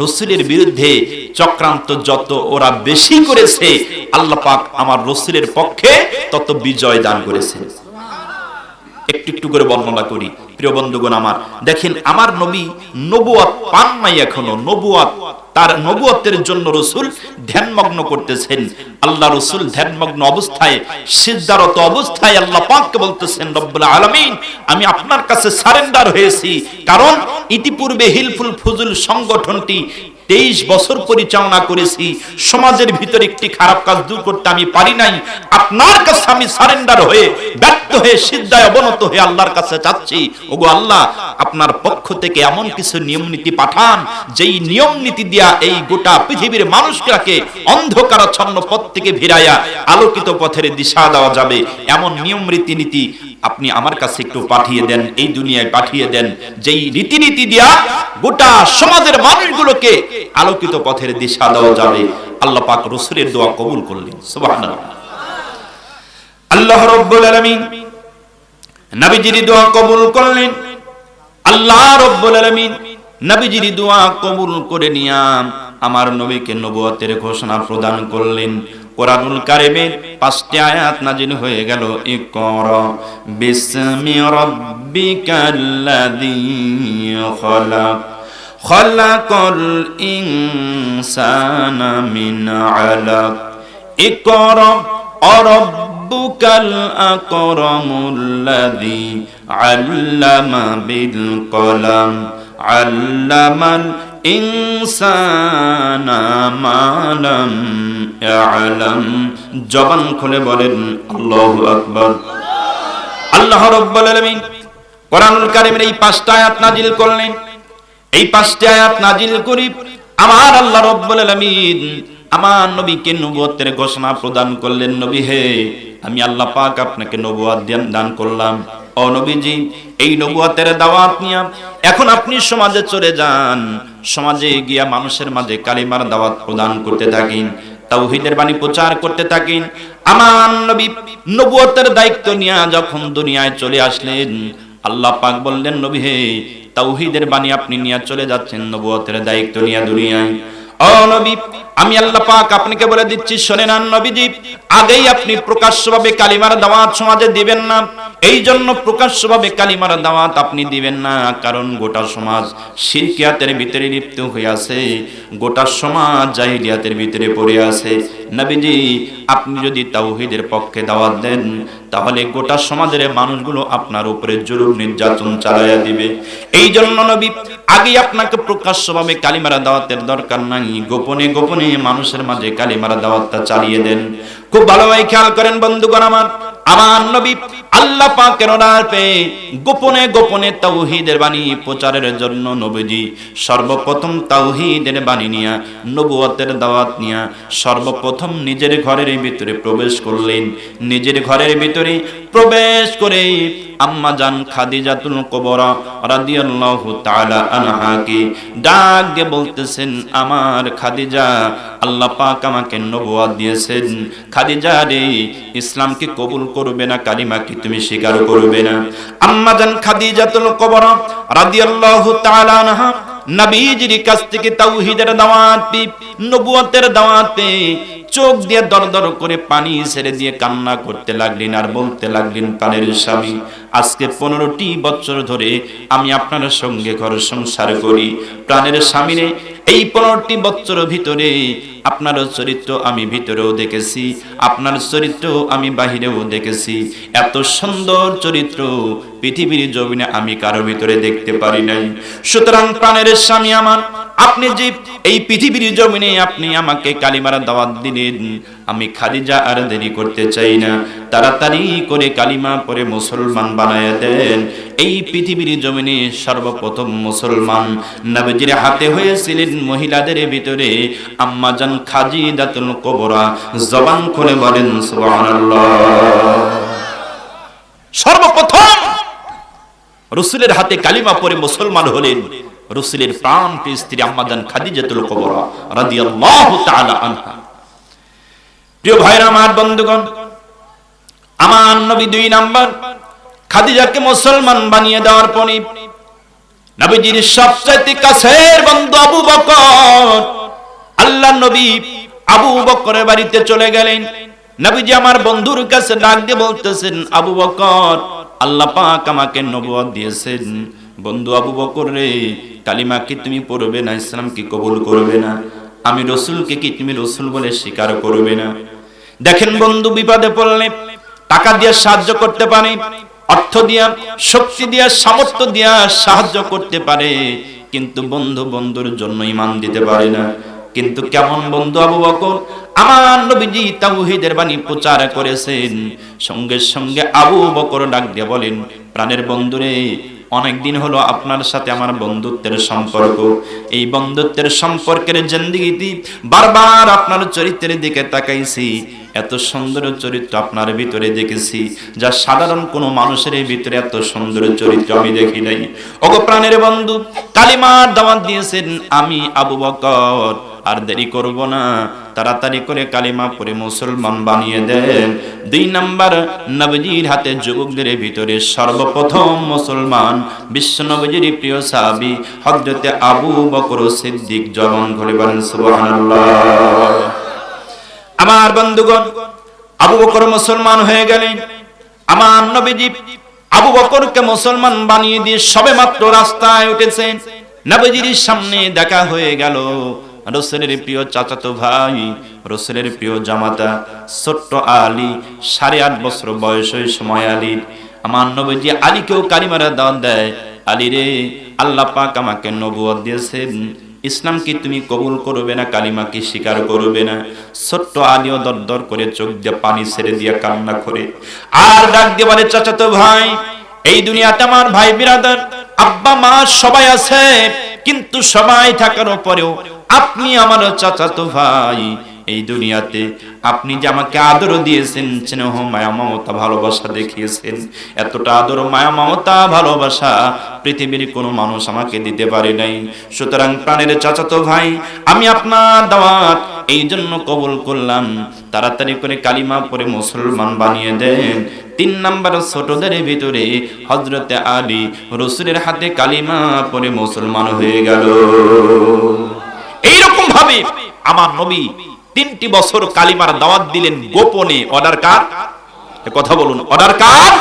রসুলের বিরুদ্ধে চক্রান্ত যত ওরা বেশি করেছে, আল্লাহ পাক আমার রসুলের পক্ষে তত বিজয় দান করেছে একটু একটু করে বর্ণনা করি। প্রিয় বন্ধুগণ আমার, দেখেন আমার নবী নবুয়াত পান নাই এখনও। নবুয়াত, তার নবুয়াতের জন্য রসুল ধ্যানমগ্ন করতেছেন। আল্লাহ রসুল ধ্যানমগ্ন অবস্থায় সিদ্ধারত অবস্থায় আল্লাহ পাককে বলতেছেন, রব্বুল আলামিন, আমি আপনার কাছে সারেন্ডার হয়েছি। কারণ ইতিপূর্বে হিলফুল ফুজুল সংগঠনটি তেইশ বছর পরিচালনা করেছি। সমাজের ভিতরে একটি খারাপ কাজ দূর করতে আমি পারি নাই। আপনার কাছে আমি সারেন্ডার হয়ে ব্যর্থ হয়ে সিদ্ধায় অবনত হয়ে আল্লাহর কাছে চাচ্ছি ওগো আল্লাহ, আপনার পক্ষ থেকে এমন কিছু নিয়ম নীতি পাঠান, যেই নিয়ম নীতি দিয়া এই গোটা পৃথিবীর মানুষকে অন্ধকারাচ্ছন্ন পথ থেকে ভিড়াইয়া আলোকিত পথের দিশা দেওয়া যাবে। এমন নিয়ম রীতিনীতি আপনি আমার কাছে একটু পাঠিয়ে দেন, এই দুনিয়ায় পাঠিয়ে দেন। যেই রীতিনীতি দিয়া গোটা সমাজের মানুষগুলোকে আলোকিত পথের দিশা দেওয়া যাবে, আল্লাহ পাক রসুলের দোয়া কবুল করলেন। সুবহানাল্লাহ। আল্লাহ রব্বুল আলামিন নবীজির দোয়া কবুল করলেন। আল্লাহ রব্বুল আলামিন নবীজির দোয়া কবুল করে নিয়া আমার নবীকে নবুয়তের ঘোষণা প্রদান করলেন। কোরআনুল কারিমের পাঁচটি আয়াত নাজিল হয়ে গেল, ইকর বিসমি রব্বিকাল্লাযী খলাক, খলাকাল ইনসানা মিন আলাক, ইকর অরব্বুকাল আকরামুল্লাযী আল্লামা বিল কলম, আল্লামাল ইনসানা মালাম আলাম। জবান খুলে বলেন, আল্লাহ আকবর। আল্লাহ রাব্বুল আলামিন কোরআনুল কারীমের এই পাঁচটা আয়াত নাজিল করলেন। এই পাঁচটি আয়াত নাজিল করি আমার আল্লাহ রাব্বুল আলামিন আমার নবীকে নবুয়তের ঘোষণা প্রদান করলেন, নবী হে, আমি আল্লাহ পাক আপনাকে নবুয়াত দান করলাম। ও নবীজি, এই নবুয়াতের দাওয়াত নিয়া এখন আপনি সমাজে চলে যান। সমাজে গিয়া মানুষের মাঝে কালিমার দাওয়াত প্রদান করতে থাকেন। তাওহীদের বাণী প্রচার করতে থাকেন। আমার নবী নবুয়তের দায়িত্ব নিয়ে যখন দুনিয়ায় চলে আসলেন, আল্লাহ পাক বললেন, নবী হে, তাওহীদের বাণী আপনি নিয়ে চলে যাচ্ছেন, নবুয়তের দায়িত্ব নিয়ে দুনিয়ায়। ও নবী, আমি আল্লাহ পাক আপনাকে বলে দিচ্ছি, শোনেন নবীজি, আগেই আপনি প্রকাশ্যভাবে কালিমার দাওয়াত সমাজে দিবেন না। এই জন্য প্রকাশ্যভাবে কালিমার দাওয়াত আপনি দিবেন না, কারণ গোটা সমাজ শিরকিয়াতের ভিতরে লিপ্ত হয়ে আছে, গোটা সমাজ জাহিলিয়াতের ভিতরে পড়ে আছে। নবীজি, আপনি যদি তাওহীদের পক্ষে দাওয়াত দেন, তাহলে গোটা সমাজের মানুষগুলো আপনার উপরে জুলুম, নির্যাতন চালাইয়া দিবে। এই জন্য নবী, আগে আপনাকে প্রকাশ্যভাবে কালিমারা দাওয়াতের দরকার নাই, গোপনে গোপনে মানুষের মাঝে কালিমারা দাওয়াতটা চালিয়ে দেন। খুব ভালোভাবে খেয়াল করেন বন্ধুগণ আমার আমার নবী আল্লাহ পাকের অর্ডার পেয়ে গোপনে গোপনে তাওহীদের বাণী প্রচারের জন্য নবীজি সর্বপ্রথম তাওহীদের বাণী নিয়া, নবুয়তের দাওয়াত নিয়া সর্বপ্রথম নিজের ঘরের ভিতরে প্রবেশ করলেন। নিজের ঘরের ভিতরে প্রবেশ করে আম্মা জান খাদিজাতুল কুবরা রাদিয়াল্লাহু তাআলা আনহাকে ডাক দিয়ে বলতেছেন, আমার খাদিজা, আল্লাহ পাক আমাকে নবুয়ত দিয়েছেন। খাদিজা রে ইসলামকে কবুল করবে না কালিমা কি তুমি স্বীকার করবে না। আম্মা জান খাদিজাতুল কুবরা রাদিয়াল্লাহু তাআলা আনহা, নবীজির কাছ থেকে তাওহীদের দাওয়াত পে নবুয়তের দাওয়াত পে চোখ দিয়ে দর দর করে পানি ছেড়ে দিয়ে কান্না করতে লাগলেন আর বলতে লাগলেন প্রাণের স্বামী, আজকে পনেরোটি বছর ধরে আমি আপনার সঙ্গে ঘর সংসার করি। প্রাণের স্বামীরে এই পনেরোটি বছর ভিতরে আপনার চরিত্র আমি ভিতরেও দেখেছি, আপনার চরিত্র আমি বাহিরেও দেখেছি। এত সুন্দর চরিত্র পৃথিবীর জমিনে আমি কারও ভিতরে দেখতে পারি নাই। সুতরাং প্রাণের স্বামী আমার আপনি যে এই পৃথিবীর জমিনে আপনি আমাকে কালিমারা দাওয়াত দিলেন, আমি খাদিজা আর দেরি করতে চাই না। তাড়াতাড়ি করে কালিমা পরে মুসলমান বানায় দেন। এই পৃথিবীর জমিনে সর্বপ্রথম মুসলমান নবজির হাতে হয়েছিলেন মহিলাদের ভিতরে আম্মাজান খাজি দাতুল কবরা। জবান খুলে বলেন, সুবহানাল্লাহ। সর্বপ্রথম রসুলের হাতে কালিমা পরে মুসলমান হলেন। রসুলের প্রাণ স্ত্রী আম্মাদান খাদিজাতুল কবরা রাদিয়াল্লাহু তাআলা আনহা। প্রিয় ভাইরা, আমার বন্ধুগণ, আমার নবী দুই নাম্বার খাদিজাকে মুসলমান বানিয়ে দেওয়ার পরে নবীজির সবচাইতে কাছের বন্ধু আবু বকর, আল্লাহ নবী আবু বকরের বাড়িতে চলে গেলেন। নবীজি আমার বন্ধুর কাছে ডাক দিয়ে বলতেছেন, আবু বকর, আল্লাহ পাক আমাকে নবুয়ত দিয়েছেন। বন্ধু আবু বকর রে, কালিমা কি তুমি পড়বে না, ইসলাম কি কবুল করবে না? আমি রসুলকে কি তুমি রসুল বলে স্বীকার করবে না? দেখেন বন্ধু, বিপদে পড়লে টাকা দিয়ে সাহায্য করতে পারে, অর্থ দিয়া, শক্তি দিয়া, সামর্থ্য দিয়া সাহায্য করতে পারে, কিন্তু বন্ধু বন্ধুর জন্য ইমান দিতে পারে না। কিন্তু কেমন বন্ধু আবু বকর? আমার নবীজি তাওহীদের বাণী প্রচার করেছেন। সঙ্গে সঙ্গে আবু বকর ডাক দিয়ে বলেন, প্রাণের বন্ধুরে অনেক দিন হলো আপনার সাথে আমার বন্ধুত্বের সম্পর্ক। এই বন্ধুত্বের সম্পর্কের জিন্দিগিতে বারবার আপনার চরিত্রের দিকে তাকাইছি। এত সুন্দর চরিত্র আপনার ভিতরে দেখেছি, যা সাধারণ কোনো মানুষের ভিতরে এত সুন্দর চরিত্র আমি দেখি নাই। ওগো প্রাণের বন্ধু, কালিমার দাওয়াত দিয়েছেন আমি আবু বকর। আর দেরি করব না তাড়াতাড়ি করে কালিমা পরে মুসলমান বানিয়ে দেন। দুই নাম্বার, নবজির হাতে যুবকদের ভিতরে সর্বপ্রথম মুসলমান বিশ্ব নবজির প্রিয় সাহাবী হযরতে আবু বকর সিদ্দিক জবান ঘরে বলেন আমার বন্ধুগণ, আবু বকর মুসলমান হয়ে গেলেন। আমার নবীজি আবু বকরকে মুসলমান বানিয়ে দিয়ে সবে মাত্র রাস্তায় উঠেছেন। নবীজির সামনে দেখা হয়ে গেল। রসুলের প্রিয় চাচাতো ভাই, রসুলের প্রিয় জামাতা, ছোট্ট আলী, সাড়ে আট বছর বয়স ওই সময় আলীর আমার নবীজি আলীকেও কারিমারা দাওয়াত দেয়। আলী রে, আল্লাহ পাক আমাকে নবুয়ত দিয়েছেন। ইসলাম কি তুমি কবুল করবে না, কালিমা কি স্বীকার করবে না? ছোট্ট আলিও দরদর করে চোখ দিয়ে পানি ছেড়ে দিয়ে কান্না করে। আর ডাক দিয়ে বলে, চাচাতো ভাই, এই দুনিয়াতে আমার ভাই বিরাদার আব্বা মা সবাই আছে, কিন্তু সবাই থাকার পরেও আপনি আমার চাচাতো ভাই, এই দুনিয়াতে আপনি যে আমাকে আদর দিয়েছেন, স্নেহ, মায়া, মমতা, ভালোবাসা দেখিয়েছেন, এতটা আদর, মায়া, মমতা, ভালোবাসা পৃথিবীর কোনো মানুষ আমাকে দিতে পারে নাই। সুতরাং প্রাণের চাচাতো ভাই, আমি আপনার দাওয়াত এই জন্য কবুল করলাম। তাড়াতাড়ি করে কালিমা পরে মুসলমান বানিয়ে দেন। তিন নাম্বার ছোটদের ভিতরে হজরতে আলী রসুলের হাতে কালিমা পরে মুসলমান হয়ে গেল। এইরকম ভাবে আমার নবী তিনটি বছর কালিমার দাওয়াত দিলেন গোপনে। অর্ডার কার? কথা বলুন। অর্ডার কার?